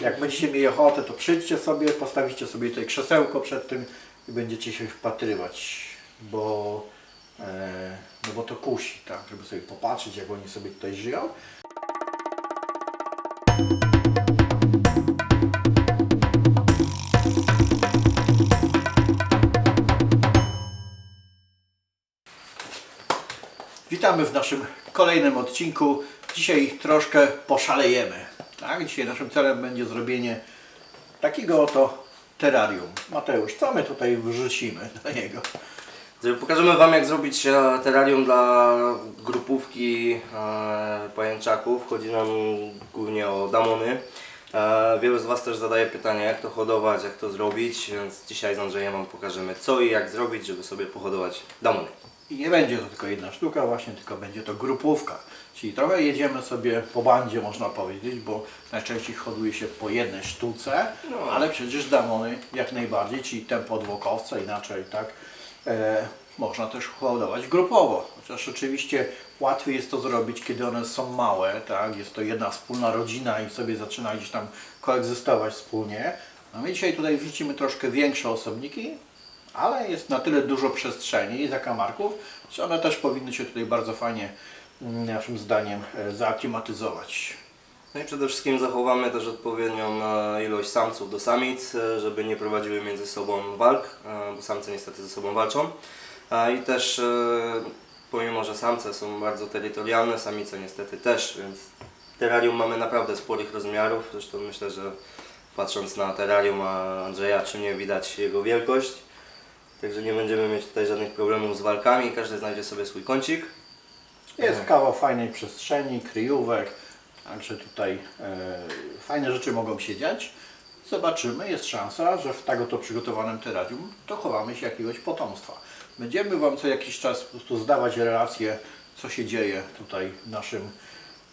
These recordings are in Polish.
Jak będziecie mieli ochotę, to przyjdźcie sobie, postawicie sobie tutaj krzesełko przed tym i będziecie się wpatrywać, bo, e, no bo to kusi, tak, żeby sobie popatrzeć, jak oni sobie tutaj żyją. Witamy w naszym kolejnym odcinku. Dzisiaj troszkę poszalejemy. Tak? Dzisiaj naszym celem będzie zrobienie takiego oto terrarium. Mateusz, co my tutaj wrzucimy do niego? Pokażemy Wam jak zrobić e, terrarium dla grupówki e, pajęczaków. Chodzi nam głównie o damony. E, wielu z Was też zadaje pytanie jak to hodować, jak to zrobić, więc dzisiaj z Andrzejem Wam pokażemy co i jak zrobić, żeby sobie pohodować damony. I nie będzie to tylko jedna sztuka właśnie, tylko będzie to grupówka. Czyli trochę jedziemy sobie po bandzie, można powiedzieć, bo najczęściej hoduje się po jednej sztuce, No. ale przecież damony jak najbardziej, czyli tempo dwokowca, inaczej tak, e, można też hodować grupowo. Chociaż oczywiście łatwiej jest to zrobić, kiedy one są małe, tak, jest to jedna wspólna rodzina i sobie zaczyna gdzieś tam koegzystować wspólnie. No my dzisiaj tutaj widzimy troszkę większe osobniki, ale jest na tyle dużo przestrzeni i zakamarków, że one też powinny się tutaj bardzo fajnie, mm, naszym zdaniem, e, zaaklimatyzować. No i przede wszystkim zachowamy też odpowiednią e, ilość samców do samic, e, żeby nie prowadziły między sobą walk, bo samce niestety ze sobą walczą. I też pomimo, że samce są bardzo terytorialne, samice niestety też, więc terrarium mamy naprawdę sporych rozmiarów. Zresztą myślę, że patrząc na terrarium Andrzeja, czy nie widać jego wielkość. Także nie będziemy mieć tutaj żadnych problemów z walkami, każdy znajdzie sobie swój kącik. Jest kawał fajnej przestrzeni, kryjówek, także tutaj e, fajne rzeczy mogą się dziać. Zobaczymy, jest szansa, że w tak oto przygotowanym terrarium dochowamy się jakiegoś potomstwa. Będziemy Wam co jakiś czas po prostu zdawać relacje, co się dzieje tutaj w naszym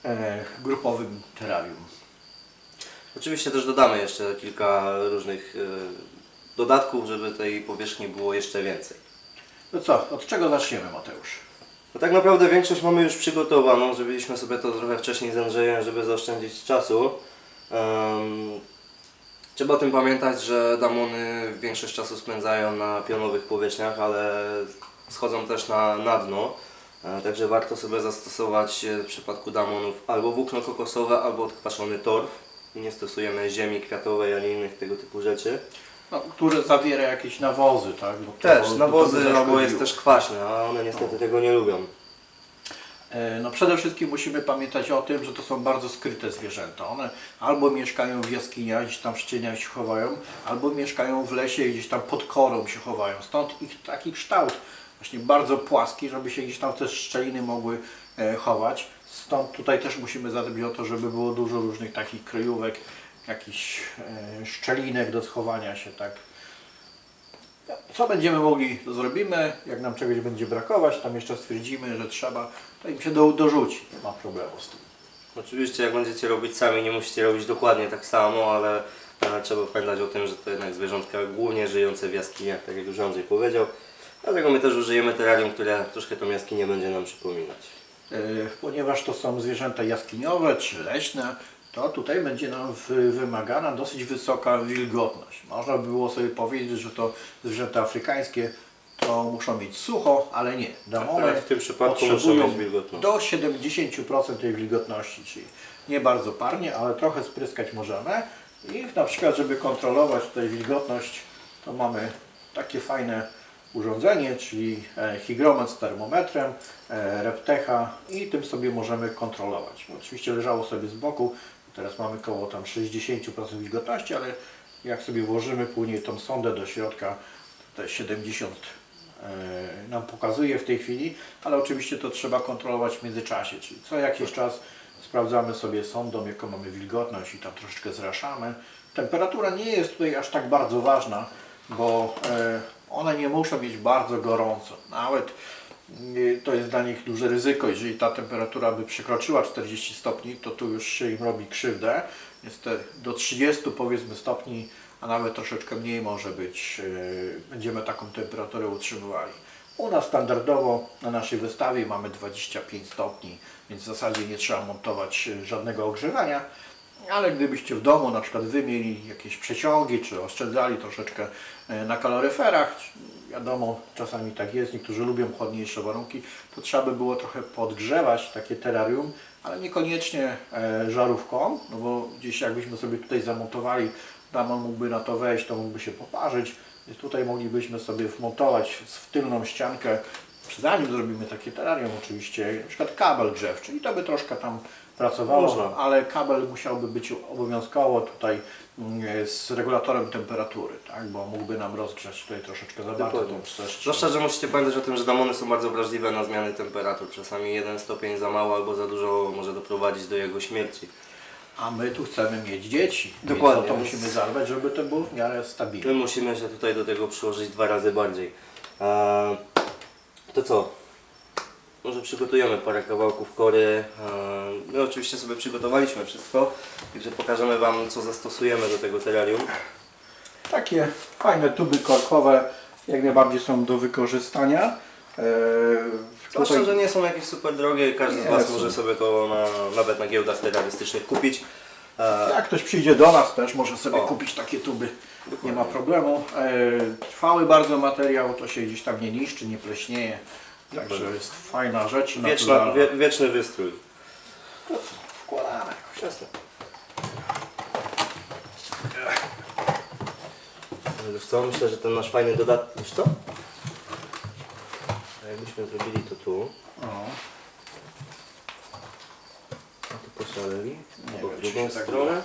e, grupowym terrarium. Oczywiście też dodamy jeszcze kilka różnych e, dodatków, żeby tej powierzchni było jeszcze więcej. To co, od czego zaczniemy Mateusz? No tak naprawdę większość mamy już przygotowaną, zrobiliśmy sobie to trochę wcześniej z Andrzejem, żeby zaoszczędzić czasu. Em, trzeba o tym pamiętać, że damony większość czasu spędzają na pionowych powierzchniach, ale schodzą też na, na dno. E, Także warto sobie zastosować e, w przypadku damonów albo włókno kokosowe, albo odkwaszony torf. Nie stosujemy ziemi kwiatowej ani innych tego typu rzeczy. No, które zawiera jakieś nawozy, tak? Bo to- Też, bo to by nawozy, albo zaszkodziło. jest też kwaśne, a one niestety tego nie lubią. E, No przede wszystkim musimy pamiętać o tym, że to są bardzo skryte zwierzęta. One albo mieszkają w jaskiniach, gdzieś tam w szczeniach się chowają, albo mieszkają w lesie i gdzieś tam pod korą się chowają. Stąd ich taki kształt właśnie bardzo płaski, żeby się gdzieś tam te szczeliny mogły e, chować. Stąd tutaj też musimy zadbać o to, żeby było dużo różnych takich kryjówek, jakichś e, szczelinek do schowania się, tak. Co będziemy mogli, to zrobimy. Jak nam czegoś będzie brakować, tam jeszcze stwierdzimy, że trzeba, to im się do, dorzuci. Nie ma problemu z tym. Oczywiście jak będziecie robić sami, nie musicie robić dokładnie tak samo, ale e, trzeba pamiętać o tym, że to jednak zwierzątka głównie żyjące w jaskiniach, tak jak już Andrzej powiedział. Dlatego my też użyjemy terrarium, które troszkę tą jaskinię będzie nam przypominać. E, Ponieważ to są zwierzęta jaskiniowe czy leśne, to tutaj będzie nam wy- wymagana dosyć wysoka wilgotność. Można by było sobie powiedzieć, że to zwierzęta afrykańskie to muszą mieć sucho, ale nie. Damony Tak, w tym przypadku potrzebują do 70% tej wilgotności, czyli nie bardzo parnie, ale trochę spryskać możemy. I na przykład, żeby kontrolować tutaj wilgotność, to mamy takie fajne urządzenie, czyli e, hygrometr z termometrem, e, Reptecha i tym sobie możemy kontrolować. Oczywiście leżało sobie z boku, teraz mamy koło tam 60% wilgotności, ale jak sobie włożymy później tą sondę do środka, te 70 e, nam pokazuje w tej chwili, ale oczywiście to trzeba kontrolować w międzyczasie, czyli co jakiś czas sprawdzamy sobie sondą, jaką mamy wilgotność i tam troszeczkę zraszamy. Temperatura nie jest tutaj aż tak bardzo ważna, bo e, one nie muszą mieć bardzo gorąco. Nawet to jest dla nich duże ryzyko. Jeżeli ta temperatura by przekroczyła 40 stopni, to tu już się im robi krzywdę. Jest te do 30 powiedzmy stopni, a nawet troszeczkę mniej może być. e, Będziemy taką temperaturę utrzymywali. U nas standardowo na naszej wystawie mamy 25 stopni, więc w zasadzie nie trzeba montować e, żadnego ogrzewania. Ale gdybyście w domu na przykład wy jakieś przeciągi, czy oszczędzali troszeczkę e, na kaloryferach, wiadomo, czasami tak jest, niektórzy lubią chłodniejsze warunki, to trzeba by było trochę podgrzewać takie terrarium, ale niekoniecznie e, żarówką, no bo gdzieś jakbyśmy sobie tutaj zamontowali, Damon mógłby na to wejść, to mógłby się poparzyć, więc tutaj moglibyśmy sobie wmontować w tylną ściankę, zanim zrobimy takie terrarium oczywiście, na przykład kabel grzewczy i to by troszkę tam pracowało, Można. ale kabel musiałby być obowiązkowo tutaj mm, z regulatorem temperatury, tak? bo mógłby nam rozgrzać tutaj troszeczkę za bardzo tą przestrzeń. Zwłaszcza, że musicie pamiętać o tym, że damony są bardzo wrażliwe na zmiany temperatur. Czasami jeden stopień za mało albo za dużo może doprowadzić do jego śmierci. A my tu chcemy mieć dzieci, Dokładnie, więc to musimy zadbać, żeby to było w miarę stabilne. My musimy się tutaj do tego przyłożyć dwa razy bardziej. Eee, to co? Może przygotujemy parę kawałków kory. My oczywiście sobie przygotowaliśmy wszystko, także pokażemy Wam co zastosujemy do tego terrarium. Takie fajne tuby korkowe jak najbardziej są do wykorzystania. Eee, Zwłaszcza, tutaj- że nie są jakieś super drogie, każdy z Nie Was są. może sobie to na, nawet na giełdach terrorystycznych kupić. Eee, Jak ktoś przyjdzie do nas też może sobie O. kupić takie tuby. Dokładnie. Nie ma problemu. E, trwały bardzo materiał, to się gdzieś tam nie niszczy, nie pleśnieje. Także Dokładnie. jest fajna rzecz. Wieczna, wie, wieczny wystrój. To co, Wkładamy jakoś. Jasne. Wiesz co, myślę, że ten nasz fajny dodatek... Wiesz co? A jakbyśmy zrobili to tu, O, a tu poszaleli, albo w drugą tak stronę.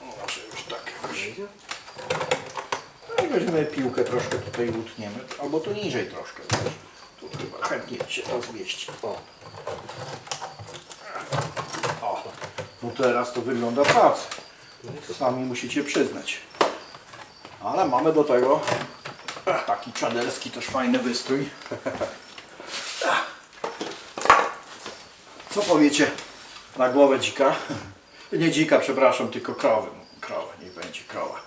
może już tak jakoś. Wejdzie? Weźmiemy piłkę, troszkę tutaj utniemy. Albo tu niżej troszkę. Tu chyba chętnie się to zmieści. O, O, no teraz to wygląda praca. co? Sami musicie przyznać. Ale mamy do tego taki czaderski też fajny wystrój. Co powiecie na głowę dzika? Nie dzika, przepraszam, tylko krowy. Krowy, niech będzie krowa.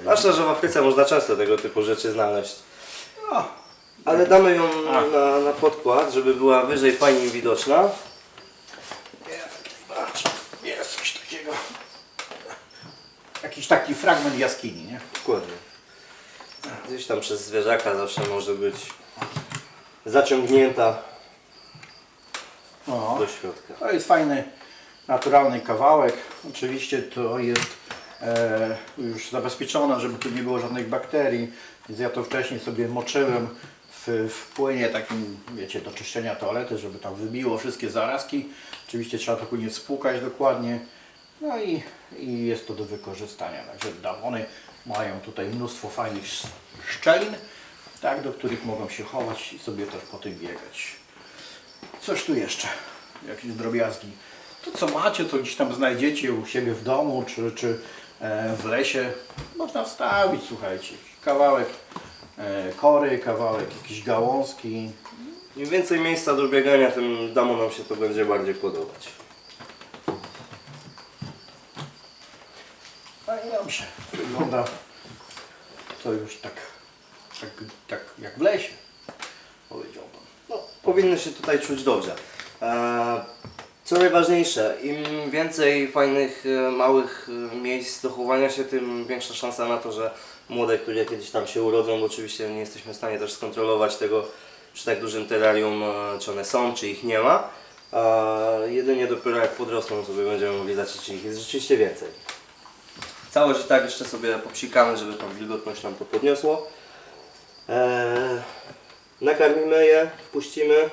Zwłaszcza, że w Afryce można często tego typu rzeczy znaleźć. No, Ale damy ją na, na podkład, żeby była wyżej fajnie widoczna. nie, zobacz, jest coś takiego. Jakiś taki fragment jaskini, nie? Dokładnie. Gdzieś tam przez zwierzaka zawsze może być zaciągnięta O. do środka. To jest fajny, naturalny kawałek. Oczywiście to jest już zabezpieczone, żeby tu nie było żadnych bakterii. Więc ja to wcześniej sobie moczyłem w, w płynie takim, wiecie, do czyszczenia toalety, żeby tam wybiło wszystkie zarazki. Oczywiście trzeba to później spłukać dokładnie. No i, i jest to do wykorzystania. Także damony mają tutaj mnóstwo fajnych sz- szczelin, tak, do których mogą się chować i sobie też po tym biegać. Coś tu jeszcze, jakieś drobiazgi. To co macie, co gdzieś tam znajdziecie u siebie w domu, czy, czy e, w lesie, można wstawić, słuchajcie. Kawałek e, kory, kawałek jakiejś gałązki. Im więcej miejsca do biegania, tym damonom się to będzie bardziej podobać. A i dobrze, wygląda to już tak, tak, tak jak w lesie, powiedziałbym. No, powinny się tutaj czuć dobrze. Eee, Co najważniejsze, im więcej fajnych, e, małych e, miejsc do chowania się, tym większa szansa na to, że młode, które kiedyś tam się urodzą, bo oczywiście nie jesteśmy w stanie też skontrolować tego przy tak dużym terrarium, e, czy one są, czy ich nie ma. A jedynie dopiero jak podrosną sobie będziemy mogli zacząć, czy ich jest rzeczywiście więcej. Całość i tak jeszcze sobie popsikamy, żeby tą wilgotność nam to podniosło. Eee, nakarmimy je, wpuścimy.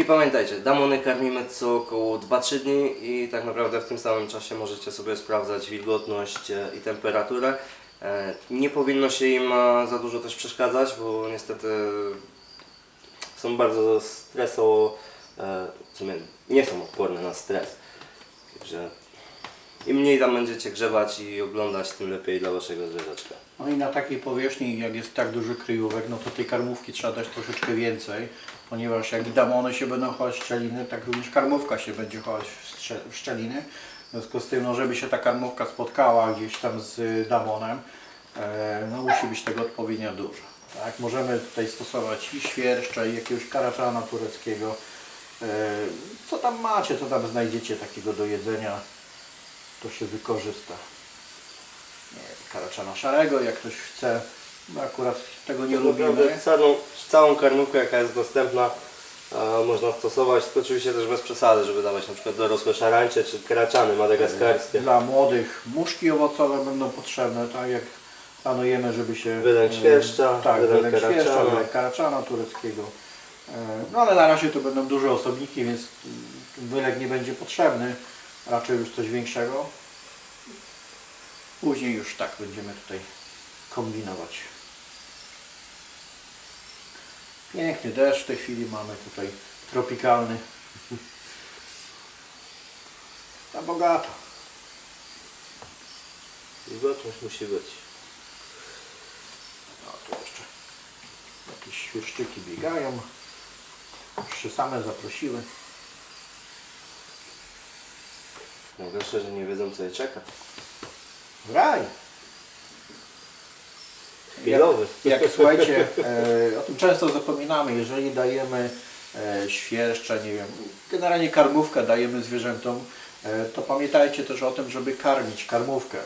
I pamiętajcie, damony karmimy co około 2-3 dni i tak naprawdę w tym samym czasie możecie sobie sprawdzać wilgotność e, i temperaturę. E, Nie powinno się im e, za dużo też przeszkadzać, bo niestety są bardzo streso, w sumie nie są odporne na stres. Także im mniej tam będziecie grzebać i oglądać, tym lepiej dla waszego zwierzaczka. No i na takiej powierzchni, jak jest tak duży kryjówek, no to tej karmówki trzeba dać troszeczkę więcej, ponieważ jak damony się będą chować w szczeliny, tak również karmówka się będzie chować w szczeliny. W związku z tym, no żeby się ta karmówka spotkała gdzieś tam z damonem, e, no musi być tego odpowiednio dużo. Tak? Możemy tutaj stosować i świerszcze, i jakiegoś karaczana tureckiego, E, Co tam macie, co tam znajdziecie takiego do jedzenia, to się wykorzysta. Nie, karaczana szarego, jak ktoś chce, my akurat tego nie lubimy. Naprawdę całą, całą karmówkę jaka jest dostępna e, można stosować, to oczywiście też bez przesady, żeby dawać na przykład dorosłe szarańcze czy kraczany madagaskarskie. Dla młodych muszki owocowe będą potrzebne, tak jak planujemy, żeby się... Wylęk e, świerszcza, tak, wylęk wylęk świerszcza, karaczana. karaczana tureckiego. E, No ale na razie to będą duże osobniki, więc wylek nie będzie potrzebny, raczej już coś większego. Później już tak będziemy tutaj kombinować. Piękny deszcz w tej chwili mamy tutaj, tropikalny. Na bogato. Wilgotność musi być. No tu jeszcze jakieś świerszczyki biegają. Już się same zaprosiły. Najgorsze, że nie wiedzą co je czeka. Raj! Jak, jak słuchajcie, e, o tym często zapominamy, jeżeli dajemy e, świerszcze, nie wiem, generalnie karmówkę dajemy zwierzętom, e, to pamiętajcie też o tym, żeby karmić karmówkę.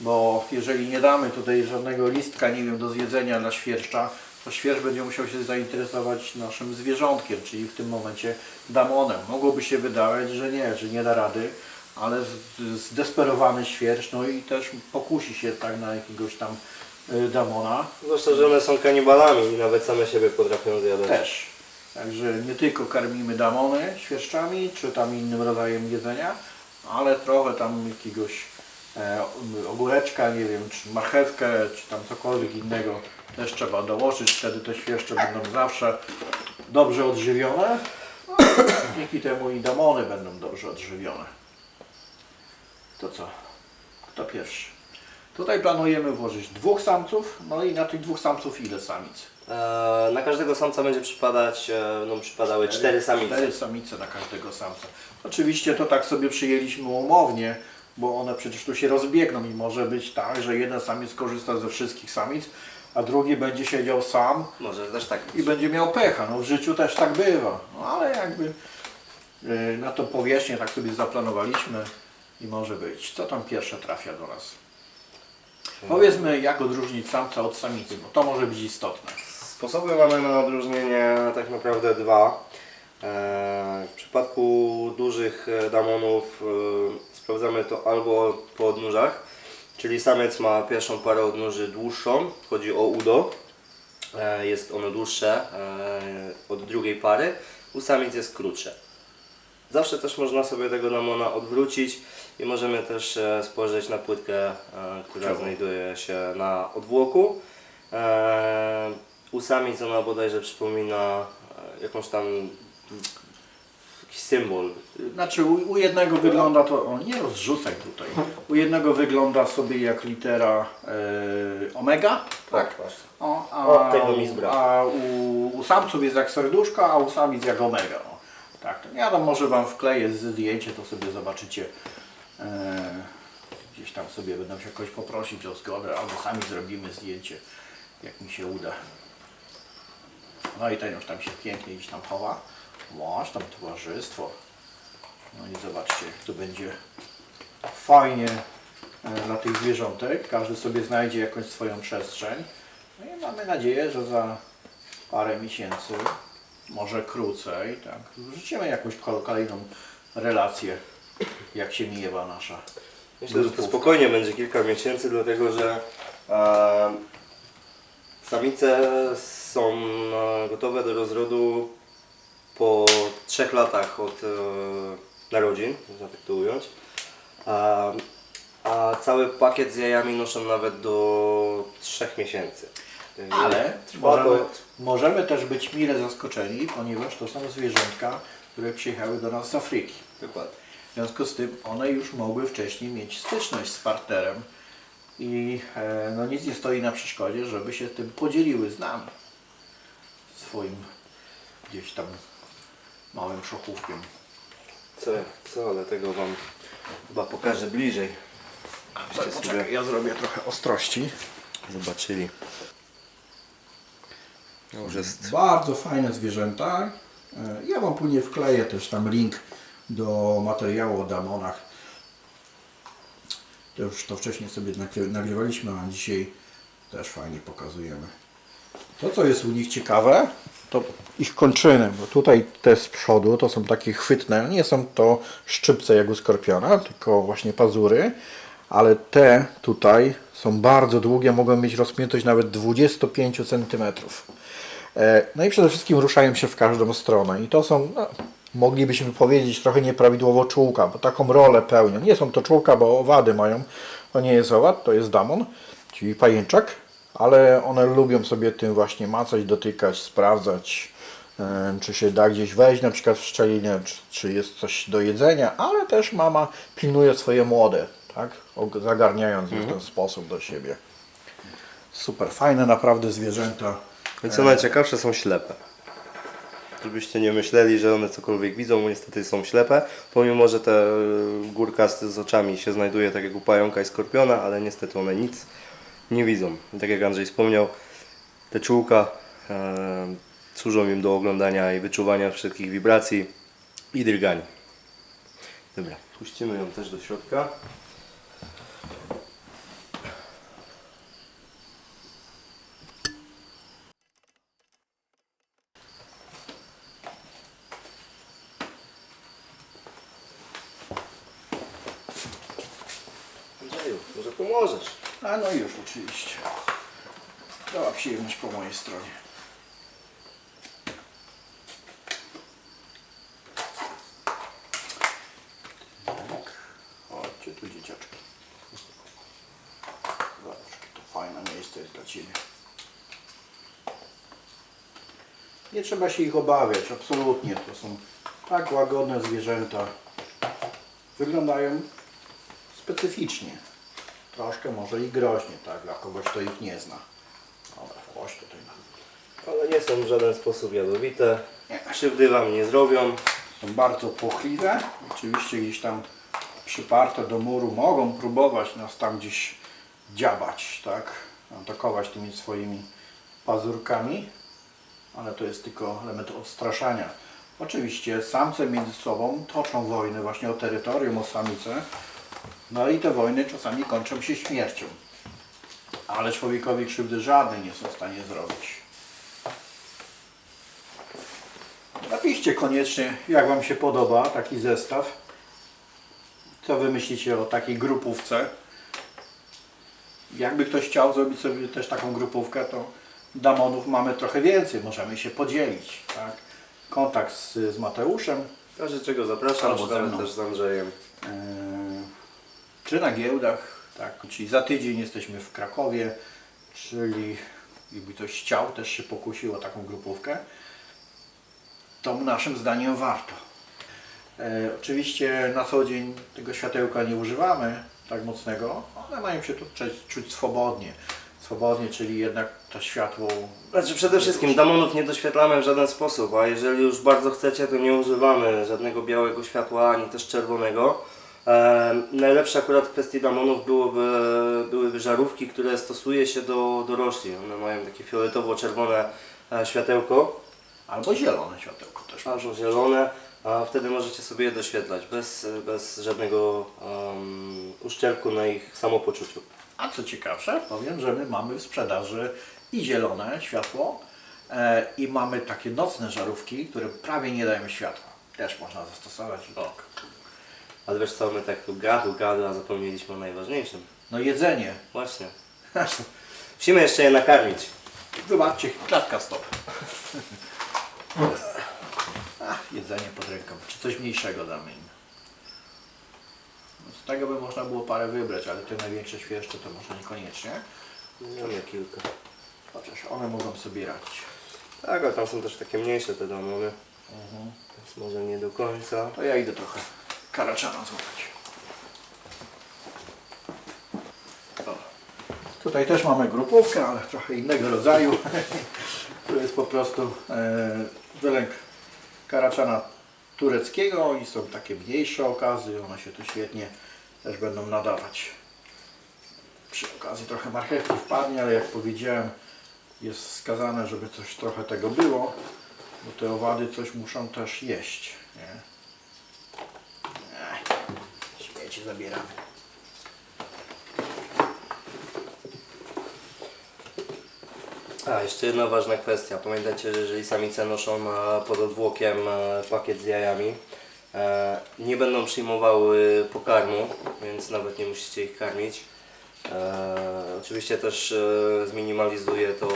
Bo jeżeli nie damy tutaj żadnego listka, nie wiem, do zjedzenia dla świerszcza, to świerszcz będzie musiał się zainteresować naszym zwierzątkiem, czyli w tym momencie damonem. Mogłoby się wydawać, że nie, że nie da rady, ale zdesperowany świerszcz, no i też pokusi się tak na jakiegoś tam damona Zwłaszcza, że one są kanibalami i nawet same siebie potrafią zjadać. też. Także nie tylko karmimy damony świerszczami, czy tam innym rodzajem jedzenia, ale trochę tam jakiegoś e, ogóreczka, nie wiem, czy marchewkę, czy tam cokolwiek innego też trzeba dołożyć, wtedy te świerszcze będą zawsze dobrze odżywione. Dzięki temu i damony będą dobrze odżywione. To co? Kto pierwszy? Tutaj planujemy włożyć dwóch samców, no i na tych dwóch samców ile samic? E, na każdego samca będzie przypadać, e, no przypadały cztery samice. Cztery samice na każdego samca. Oczywiście to tak sobie przyjęliśmy umownie, bo one przecież tu się rozbiegną i może być tak, że jeden samiec korzysta ze wszystkich samic, a drugi będzie siedział sam Może też tak i być. będzie miał pecha. No w życiu też tak bywa. No ale jakby yy, na tą powierzchnię tak sobie zaplanowaliśmy i może być. Co tam pierwsze trafia do nas? Powiedzmy jak odróżnić samca od samicy, bo to może być istotne. Sposoby mamy na odróżnienie tak naprawdę dwa. E, W przypadku dużych e, damonów e, sprawdzamy to albo po odnóżach, czyli samiec ma pierwszą parę odnóży dłuższą, chodzi o udo, jest ono dłuższe od drugiej pary, u samic jest krótsze. Zawsze też można sobie tego damona odwrócić i możemy też e, spojrzeć na płytkę, e, która Czemu? znajduje się na odwłoku. E, u samic ona bodajże przypomina jakąś tam jakiś symbol. Znaczy u, u jednego wygląda to, o nie rozrzucaj tutaj, u jednego wygląda sobie jak litera e, omega, tak? właśnie. O, a, O, tego mi a u, u samców jest jak serduszko, a u samic jak omega. O. To ja tam może Wam wkleję zdjęcie, to sobie zobaczycie. E, gdzieś tam sobie będę się jakoś poprosić o zgodę, albo sami zrobimy zdjęcie, jak mi się uda. No i ten już tam się pięknie gdzieś tam chowa. Masz tam towarzystwo. No i zobaczcie, jak to będzie fajnie e, dla tych zwierzątek. Każdy sobie znajdzie jakąś swoją przestrzeń. No i mamy nadzieję, że za parę miesięcy, może krócej, tak, wrzucimy jakąś kol- kolejną relację, jak się mijewa nasza. Myślę, że to spokojnie będzie kilka miesięcy, dlatego że e, samice są gotowe do rozrodu po trzech latach od e, narodzin, można tak to ująć. A, a cały pakiet z jajami noszą nawet do trzech miesięcy. E, Ale trwa to- możemy, możemy też być mile zaskoczeni, ponieważ to są zwierzątka, które przyjechały do nas z Afryki. Dokładnie. W związku z tym one już mogły wcześniej mieć styczność z partnerem i e, no nic nie stoi na przeszkodzie, żeby się tym podzieliły z nami. Swoim gdzieś tam małym szochówkiem. Co, co, ale tego Wam chyba pokażę bliżej. Sobie Poczekaj, ja zrobię trochę ostrości. zobaczyli. Już jest Bardzo fajne zwierzęta. E, Ja Wam później wkleję też tam link do materiału o damonach. To już to wcześniej sobie nagry- nagrywaliśmy, a dzisiaj też fajnie pokazujemy. To, co jest u nich ciekawe, to ich kończyny, bo tutaj te z przodu to są takie chwytne, nie są to szczypce jak u skorpiona, tylko właśnie pazury, ale te tutaj są bardzo długie, mogą mieć rozpiętość nawet 25 cm. E, No i przede wszystkim ruszają się w każdą stronę i to są, no, moglibyśmy powiedzieć, trochę nieprawidłowo czułka, bo taką rolę pełnią. Nie są to czułka, bo owady mają, to nie jest owad, to jest damon, czyli pajęczak, ale one lubią sobie tym właśnie macać, dotykać, sprawdzać, e, czy się da gdzieś wejść, na przykład w szczelinę, czy, czy jest coś do jedzenia, ale też mama pilnuje swoje młode, tak, zagarniając je w ten sposób do siebie. Super, fajne naprawdę zwierzęta. I co najciekawsze, są ślepe. Żebyście nie myśleli, że one cokolwiek widzą, bo niestety są ślepe. Pomimo, że te y, górka z, z oczami się znajduje tak jak u pająka i skorpiona, ale niestety one nic nie widzą. Tak jak Andrzej wspomniał, te czułka e, służą im do oglądania i wyczuwania wszelkich wibracji i drgań. Dobra, puścimy ją też do środka. Andrzeju, może pomożesz? A no już oczywiście. Cała przyjemność po mojej stronie. Tak. Chodźcie tu dzieciaczki. Zobacz, jakie to fajne miejsce jest dla Ciebie. Nie trzeba się ich obawiać, absolutnie. To są tak łagodne zwierzęta. Wyglądają specyficznie. Troszkę może i groźnie, tak, dla kogoś, kto ich nie zna. Dobra, chodź tutaj na. Ale nie są w żaden sposób jadowite. Krzywdy Wam nie zrobią. Są bardzo płochliwe. Oczywiście gdzieś tam przyparte do muru mogą próbować nas tam gdzieś dziabać, tak? Atakować tymi swoimi pazurkami, ale to jest tylko element odstraszania. Oczywiście samce między sobą toczą wojny właśnie o terytorium, o samice. No i te wojny czasami kończą się śmiercią. Ale człowiekowi krzywdy żadnej nie są w stanie zrobić. Napiszcie koniecznie, jak Wam się podoba taki zestaw. Co Wy myślicie o takiej grupówce? Jakby ktoś chciał zrobić sobie też taką grupówkę, to damonów mamy trochę więcej, możemy się podzielić. Tak? Kontakt z, z Mateuszem, W razie czego zapraszam, Albo ze mną. też z Andrzejem. Yy, czy na giełdach, tak, czyli za tydzień jesteśmy w Krakowie, czyli jakby ktoś chciał, też się pokusił o taką grupówkę, to naszym zdaniem warto. E, oczywiście na co dzień tego światełka nie używamy tak mocnego, one mają się tu czuć, swobodnie. Swobodnie, czyli jednak to światło Znaczy przede wszystkim damonów nie doświetlamy w żaden sposób, a jeżeli już bardzo chcecie, to nie używamy żadnego białego światła, ani też czerwonego. E, najlepsze akurat w kwestii damonów byłoby, byłyby żarówki, które stosuje się do dorośli. One mają takie fioletowo-czerwone e, światełko, albo zielone światełko też. albo zielone, a wtedy możecie sobie je doświetlać bez, bez żadnego um, uszczerbku na ich samopoczuciu. A co ciekawsze, powiem, że my mamy w sprzedaży i zielone światło e, i mamy takie nocne żarówki, które prawie nie dają światła. Też można zastosować. Tak. Ale wiesz co, my tak tu gadu, gadu, a zapomnieliśmy o najważniejszym. No jedzenie. Właśnie. Musimy jeszcze je nakarmić. Wybaczcie, klatka stop. Ach, jedzenie pod ręką. Czy coś mniejszego damy im. Z tego by można było parę wybrać, ale te największe świerszcze to może niekoniecznie. Mamy kilka. Chociaż one mogą sobie radzić. Tak, ale tam są też takie mniejsze te domowe. Więc może nie do końca. To ja idę trochę karaczana złapać. O. Tutaj też mamy grupówkę, ale trochę innego rodzaju. to jest po prostu e, wylęk karaczana tureckiego i są takie mniejsze okazy. One się tu świetnie też będą nadawać. Przy okazji trochę marchewki wpadnie, ale jak powiedziałem jest wskazane, żeby coś trochę tego było. Bo te owady coś muszą też jeść, nie? Śmieci zabieramy. A, jeszcze jedna ważna kwestia. Pamiętajcie, że jeżeli samice noszą pod odwłokiem pakiet z jajami, e, nie będą przyjmowały pokarmu, więc nawet nie musicie ich karmić. E, Oczywiście też e, zminimalizuje to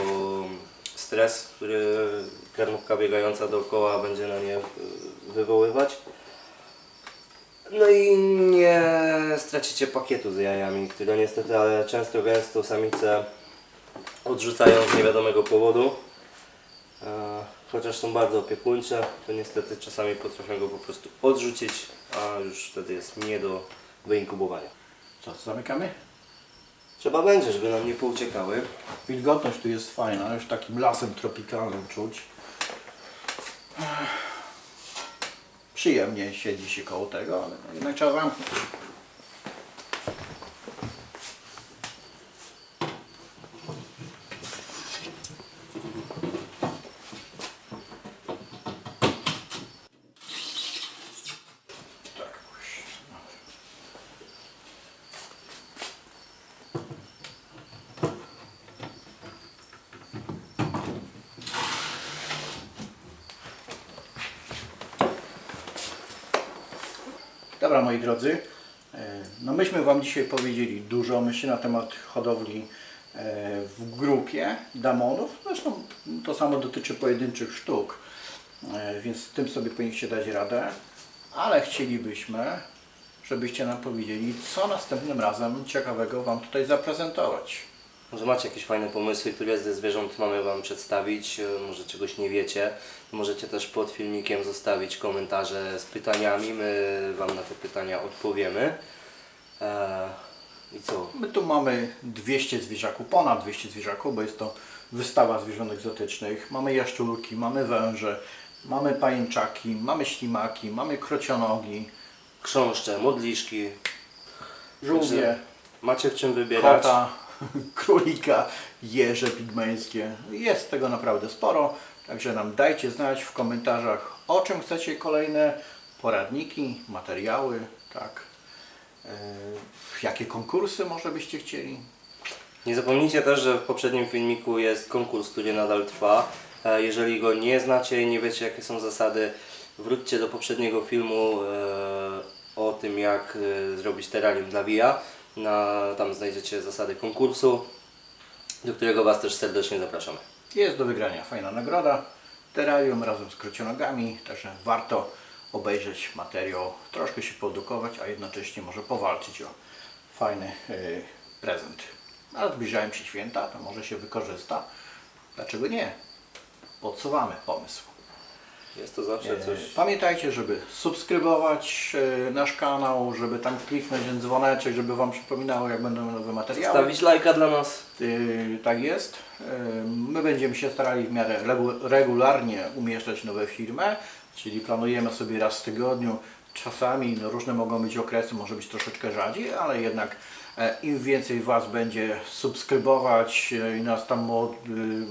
stres, który karmówka biegająca dookoła będzie na nie wywoływać. No i nie stracicie pakietu z jajami, które niestety, ale często gęsto samice odrzucają z niewiadomego powodu. E, Chociaż są bardzo opiekuńcze, to niestety czasami potrafią go po prostu odrzucić, a już wtedy jest nie do wyinkubowania. Co, zamykamy? Trzeba będzie, żeby nam nie pouciekały. Wilgotność tu jest fajna, już takim lasem tropikalnym czuć. Przyjemnie siedzi się koło tego, ale jednak trzeba zamknąć. Tak, już. Dobra, moi drodzy, e, no myśmy Wam dzisiaj powiedzieli dużo, myślę, na temat hodowli e, w grupie damonów. Zresztą to samo dotyczy pojedynczych sztuk, e, więc tym sobie powinniście dać radę. Ale chcielibyśmy, żebyście nam powiedzieli, co następnym razem ciekawego Wam tutaj zaprezentować. Może macie jakieś fajne pomysły, które ze zwierząt mamy Wam przedstawić, e, może czegoś nie wiecie. Możecie też pod filmikiem zostawić komentarze z pytaniami, my Wam na te pytania odpowiemy. E, I co? My tu mamy 200 zwierzaków, ponad 200 zwierzaków, bo jest to wystawa zwierząt egzotycznych. Mamy jaszczurki, mamy węże, mamy pajęczaki, mamy ślimaki, mamy krocionogi, Chrząszcze, modliszki, żółwie, macie w czym wybierać. kota, królika, jeże pigmeńskie. Jest tego naprawdę sporo, także nam dajcie znać w komentarzach, o czym chcecie kolejne poradniki, materiały, tak. Yy, jakie konkursy może byście chcieli? Nie zapomnijcie też, że w poprzednim filmiku jest konkurs, który nadal trwa. E, Jeżeli go nie znacie i nie wiecie jakie są zasady, wróćcie do poprzedniego filmu e, o tym jak e, zrobić terrarium dla WIA. Na, tam znajdziecie zasady konkursu, do którego Was też serdecznie zapraszamy. Jest do wygrania fajna nagroda. Terrarium razem z krocionogami, także warto obejrzeć materiał, troszkę się poedukować, a jednocześnie może powalczyć o fajny yy, prezent. Ale zbliżają się święta, to może się wykorzysta. Dlaczego nie? Podsuwamy pomysł. Jest to zawsze coś... E, Pamiętajcie, żeby subskrybować e, nasz kanał, żeby tam kliknąć ten dzwoneczek, żeby Wam przypominało, jak będą nowe materiały. Stawić lajka dla nas. Yy, tak jest. Yy, My będziemy się starali w miarę regu- regularnie umieszczać nowe filmy, czyli planujemy sobie raz w tygodniu. Czasami no, różne mogą być okresy, może być troszeczkę rzadziej, ale jednak e, im więcej Was będzie subskrybować e, i nas tam mo- yy,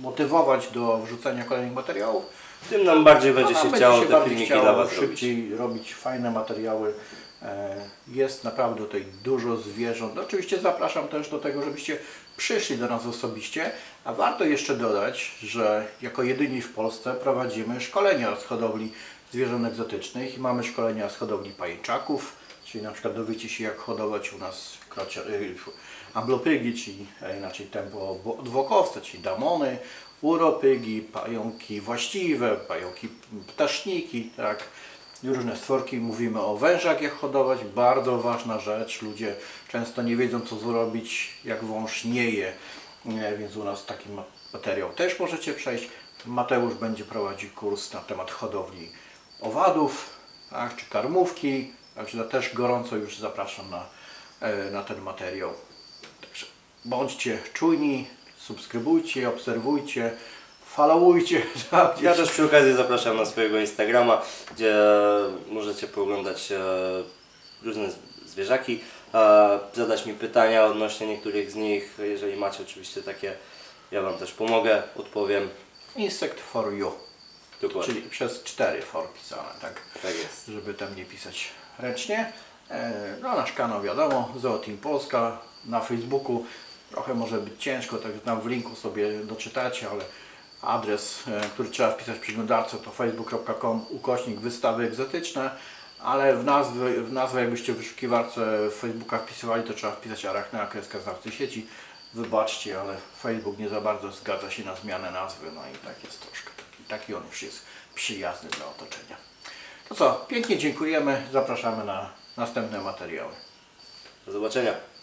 motywować do wrzucania kolejnych materiałów, Tym nam bardziej będzie no, się nam chciało te filmiki dla Was szybciej robić. fajne materiały. E, Jest naprawdę tutaj dużo zwierząt. Oczywiście zapraszam też do tego, żebyście przyszli do nas osobiście, a warto jeszcze dodać, że jako jedyni w Polsce prowadzimy szkolenia z hodowli zwierząt egzotycznych i mamy szkolenia z hodowli pajęczaków, czyli na przykład dowiecie się jak hodować u nas krocio, y, amblopygi, czyli a inaczej tempo odwłokowce, czyli damony, uropygi, pająki właściwe, pająki ptaszniki, tak, różne stworki. Mówimy o wężach, jak hodować, bardzo ważna rzecz. Ludzie często nie wiedzą, co zrobić, jak wąż nie je, więc u nas taki ma- materiał też możecie przejść. Mateusz będzie prowadził kurs na temat hodowli owadów, tak, czy karmówki, także też gorąco już zapraszam na, e, na ten materiał. Także bądźcie czujni, subskrybujcie, obserwujcie, followujcie. tak, Ja też przy okazji zapraszam na swojego Instagrama, gdzie możecie pooglądać e, różne zwierzaki, zadać mi pytania odnośnie niektórych z nich. Jeżeli macie oczywiście takie, ja Wam też pomogę, odpowiem. Insect for you. Dokładnie. Czyli przez cztery for pisane, tak? Tak jest. Żeby tam nie pisać ręcznie. E, No nasz kanał wiadomo, Zooteam Polska na Facebooku. Trochę może być ciężko, tak tam w linku sobie doczytacie, ale adres, e, który trzeba wpisać w przeglądarce to facebook.com ukośnik wystawy egzotyczne, ale w nazwę, w nazwę jakbyście w wyszukiwarce Facebooka wpisywali, to trzeba wpisać arachna kreska znawcy sieci. Wybaczcie, ale Facebook nie za bardzo zgadza się na zmianę nazwy, no i tak jest troszkę. Taki, taki on już jest przyjazny dla otoczenia. To co, pięknie dziękujemy, zapraszamy na następne materiały. Do zobaczenia.